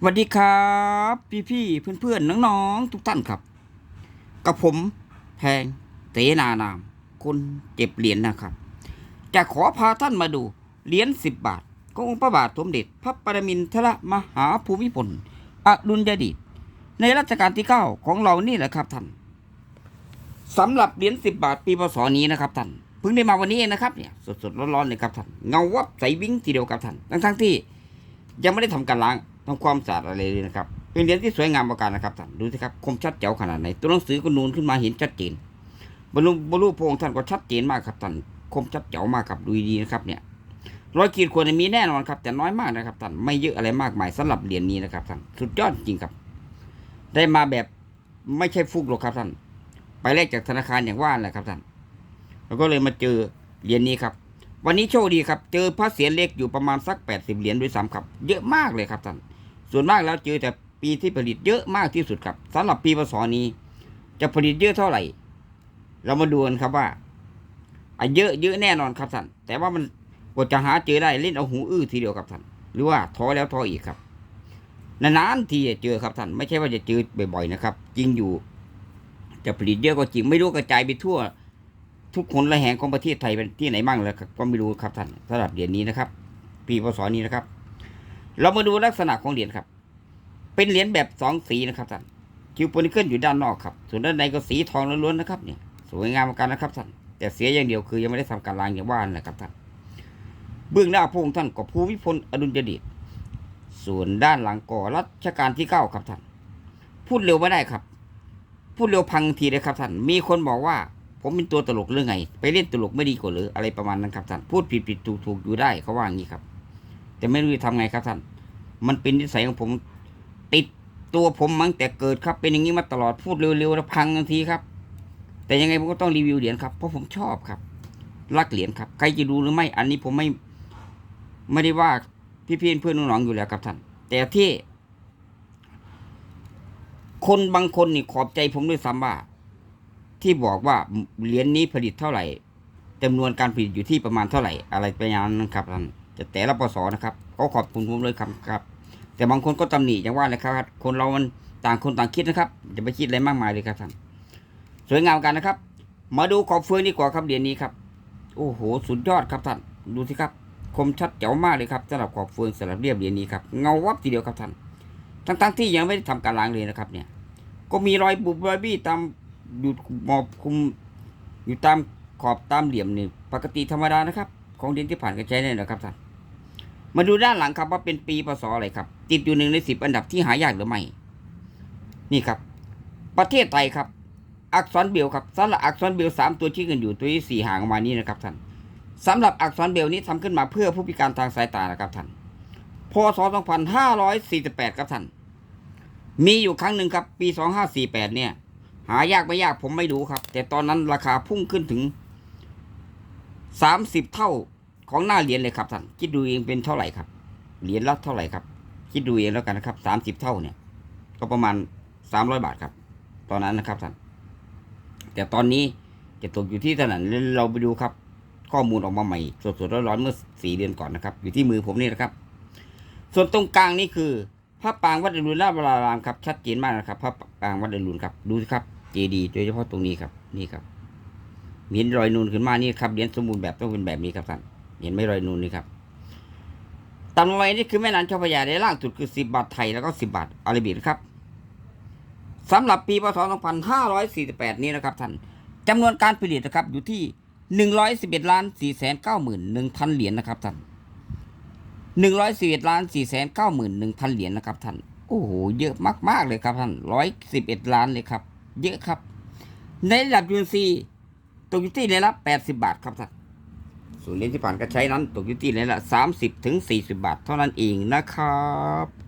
สวัสดีครับ พี่พี่เพื่อนเพื่อนๆน้องทุกท่านครับ กับผมแพงเตนานาม คนเก็บเหรียญนะครับ จะขอพาท่านมาดูเหรียญสิบบาทขององค์พระบาทสมเด็จพระปรมินทรมหาภูมิพลอดุลยเดชในรัชกาลที่เก้าของเรานี่แหละครับท่านสำหรับเหรียญสิบบาทปีพศนี้นะครับท่านเพิ่งได้มาวันนี้เองนะครับเนี่ยสดๆร้อนๆเลยครับท่านเงาวับใสวิ่งทีเดียวครับท่านทั้งๆที่ยังไม่ได้ทำการล้าง ทำความสะอาดอะไรเลยนะครับ เป็นเหรียญที่สวยงามประการนะครับท่านดูสิครับคมชัดแจ๋วขนาดไหน ตัวหนังสือก็นูนขึ้นมาเห็นชัดเจนบรรลุบรรลุพระองค์ท่านก็ชัดเจนมากครับท่านคมชัดแจ๋วมากครับดูดีนะครับเนี่ยร้อยขีดควรจะมีแน่นอนครับ แต่น้อยมากนะครับท่านไม่เยอะอะไรมากมายสำหรับเหรียญนี้นะครับท่านสุดยอดจริงครับ ได้มาแบบไม่ใช่ฟุกหรอกครับท่านไปแลกจากธนาคารอย่างว่าแหละครับท่านแล้วก็เลยมาเจอเหรียญนี้ครับ วันนี้โชคดีครับ เจอพระเศียรเล็กอยู่ประมาณสักแปดสิบเหรียญด้วยซ้ำครับ เยอะมากเลยครับท่าน ส่วนมากแล้วเจอแต่ปีที่ผลิตเยอะมากที่สุดครับสำหรับปีพศนี้ จะผลิตเยอะเท่าไหร่ เรามาดูกันครับว่าอะเยอะเยอะแน่นอนครับท่านแต่ว่ามันกว่าจะหาเจอได้เล่นเอาหูอื้อทีเดียวครับท่านหรือว่าท้อแล้วท้ออีกครับนานๆทีจะเจอครับท่านไม่ใช่ว่าจะเจอบ่อยๆนะครับ จริงอยู่ จะผลิตเยอะก็จริงไม่รู้กระจายไปทั่ว ทุกคนละแห่งของประเทศไทยเป็นที่ไหนบ้างแล้วก็ไม่รู้ครับท่านสำหรับเหรียญนี้นะครับ ปีพศนี้นะครับ เรามาดูลักษณะของเหรียญครับ เป็นเหรียญแบบสองสีนะครับท่านคิวโปนิเกิลอยู่ด้านนอกครับ ส่วนด้านในก็สีทองล้วนๆนะครับเนี่ยสวยงามมือนกันนะครับท่านแต่เสียอย่างเดียวคือยังไม่ได้ทำการล้างอย่างว่านนแหละครับท่านเบื้องหน้าพระองค์ท่านก็ภูมิพลอดุลยเดชส่วนด้านหลังก็รัชกาลที่เก้าครับท่านพูดเร็วไม่ได้ครับ พูดเร็วพังทีเลยครับท่านมีคนบอกว่า ผมเป็นตัวตลกเรื่องไง ไปเล่นตลกไม่ดีกว่าหรืออะไรประมาณนั้นครับท่านพูดผิดผิดถูกถูกอยู่ได้เขาว่าอย่างนี้ครับ แต่ไม่รู้จะทำไงครับท่าน มันเป็นนิสัยของผม ติดตัวผมมั้งแต่เกิดครับ เป็นอย่างนี้มาตลอดพูดเร็วๆแล้วพังทันทีครับ แต่ยังไงผมก็ต้องรีวิวเหรียญครับเพราะผมชอบครับรักเหรียญครับใครจะดูหรือไม่อันนี้ผมไม่ไม่ได้ว่าพี่เพี่อนเพื่อนน้องๆอยู่แล้วครับท่าน แต่ที่ คนบางคนนี่ขอบใจผมด้วยซ้ำว่า ที่บอกว่าเหรียญนี้ผลิตเท่าไหร่จำนวนการผลิตอยู่ที่ประมาณเท่าไหร่ อะไรประมาณนั้นครับท่านแต่แต่ละปศนะครับ ก็ขอบคุณผมเลยครับครับ แต่บางคนก็ตำหนิอย่างว่าเลยครับ คนเรามันต่างคนต่างคิดนะครับจะไปคิดอะไรมากมายเลยครับท่านสวยงามกันนะครับ มาดูขอบเฟืองดีกว่าครับเหรียญนี้ครับ โอ้โหสุดยอดครับท่านดูสิครับ คมชัดเจ๋วมากเลยครับสำหรับขอบเฟืองสำหรับเรียบเหรียญนี้ครับเงาวับทีเดียวครับท่านทั้งๆที่ยังไม่ได้ทำการล้างเลยนะครับ เนี่ย ก็มีรอยบุบรอยบี้ตามอยู่หมอบคุมอยู่ตามขอบตามเหลี่ยมนี่ปกติธรรมดานะครับ ของเหรียญที่ผ่านการใช้เนี่ยนะครับท่าน มาดูด้านหลังครับว่าเป็นปีพศอะไรครับ ติดอยู่หนึ่งในสิบอันดับที่หายากหรือไม่นี่ครับ ประเทศไทยครับ อักษรเบลครับสำหรับอักษรเบลสามตัวชี้กันอยู่ตัวที่สี่ห่างออกมานี้นะครับท่านสำหรับอักษรเบลนี้ทำขึ้นมาเพื่อผู้พิการทางสายตานะครับท่านพศ2548 ครับท่าน มีอยู่ครั้งหนึ่งครับ ปี 2548 เนี่ย หายากไม่ยากผมไม่รู้ครับ แต่ตอนนั้นราคาพุ่งขึ้นถึง 30 เท่า ของหน้าเหรียญเลยครับท่านคิดดูเองเป็นเท่าไหร่ครับ เหรียญละเท่าไหร่ครับ คิดดูเองแล้วกันนะครับ30เท่าเนี่ย ก็ประมาณ300บาทครับ ตอนนั้นนะครับท่านแต่ตอนนี้จะตกอยู่ที่เท่าไหร่เราไปดูครับ ข้อมูลออกมาใหม่สดๆร้อนๆเมื่อสี่เดือนก่อนนะครับ อยู่ที่มือผมนี่นะครับ ส่วนตรงกลางนี่คือพระปางวัดอรุณราชวรารามครับชัดเจนมากนะครับพระปางวัดอรุณครับดูสิครับเจดีย์โดยเฉพาะตรงนี้ครับนี่ครับเห็นรอยนูนขึ้นมานี่ครับเหรียญสมบูรณ์แบบต้องเป็นแบบนี้ครับท่าน เห็นไหมรอยนูนนี่ครับตามลงไปนี่คือแม่น้ำเจ้าพระยาในล่างสุดคือสิบบาทไทยแล้วก็สิบบาทอาราบิกนะครับสำหรับปีพศ2548 นี้นะครับท่านจำนวนการผลิตนะครับอยู่ที่ 111ล้าน4 9 1 0 0 0 เหรียญนะครับท่านหนึ่งร้อยสิบเอ็ดล้านสี่แสนเหมื่นหนึ่งพันเหรียญนะครับท่านโอ้โหเยอะมาก ๆ เลยครับท่านร้อยสิบเอ็ดล้านเลยครับ เยอะครับ ในระดับยูนซีตกอยู่ที่ในละแปดสิบาทครับท่าน ส่วนเหรียญที่ผ่านก็ใช้นั้นตกอยู่ที่ในละสามสิบถึงสี่สิบาทเท่านั้นเองนะครับ